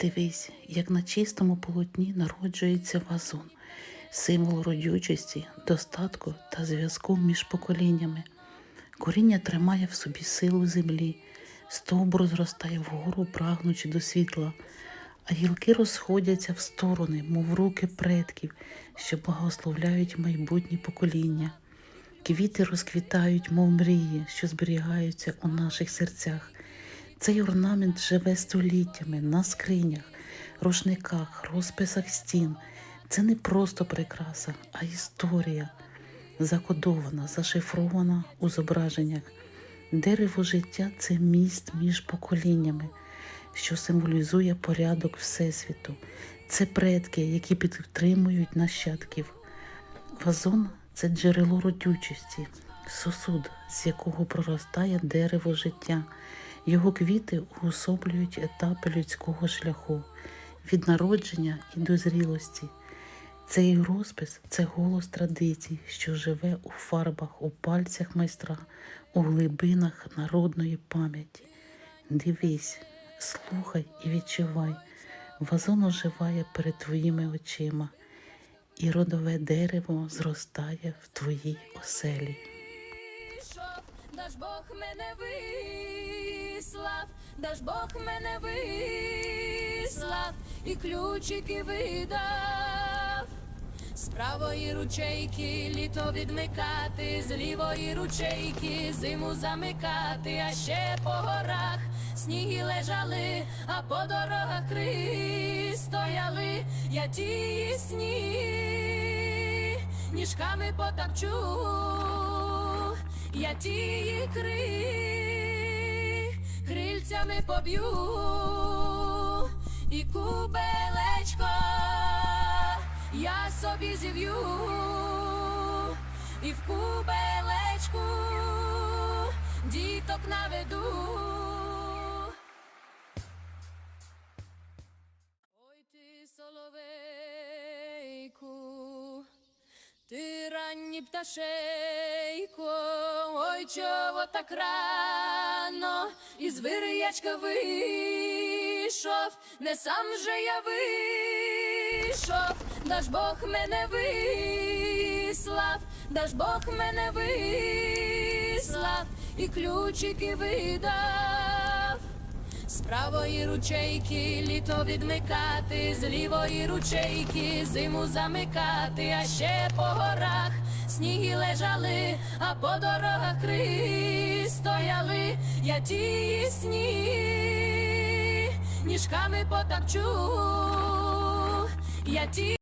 Дивись, як на чистому полотні народжується вазон, символ родючості, достатку та зв'язку між поколіннями. Коріння тримає в собі силу землі, стовбур зростає вгору, прагнучи до світла, а гілки розходяться в сторони, мов руки предків, що благословляють майбутні покоління. Квіти розквітають, мов мрії, що зберігаються у наших серцях. Цей орнамент живе століттями на скринях, рушниках, розписах стін. Це не просто прикраса, а історія, закодована, зашифрована у зображеннях. Дерево життя це міст між поколіннями, що символізує порядок Всесвіту. Це предки, які підтримують нащадків. Вазон це джерело родючості, сосуд, з якого проростає дерево життя. Його квіти уособлюють етапи людського шляху від народження і до зрілості. Цей розпис це голос традицій, що живе у фарбах, у пальцях майстра, у глибинах народної пам'яті. Дивись, слухай і відчувай. Вазон оживає перед твоїми очима, і родове дерево зростає в твоїй оселі. вийшов, наш Бог мене вислав, наш Бог мене вислав, і ключики видав. З правої ручейки літо відмикати, з лівої ручейки зиму замикати, а ще по горах сніги лежали, а по дорогах кри стояли, я ті сні ніжками потапчу, я ті ікри крильцями поб'ю, і кубелечко я собі зів'ю, і в кубелечку діток наведу. Ой ти соловейку, ти ранній пташейко, ой чого так рано, із вирячка вийшов, не сам же я вийшов, наш Бог мене вислав, наш Бог мене вислав, і ключики видав. З правої ручейки літо відмикати, з лівої ручейки зиму замикати, а ще по горах сніги лежали, а по дорогах кри стояли, я тісні, ніжками потапчу, я ті.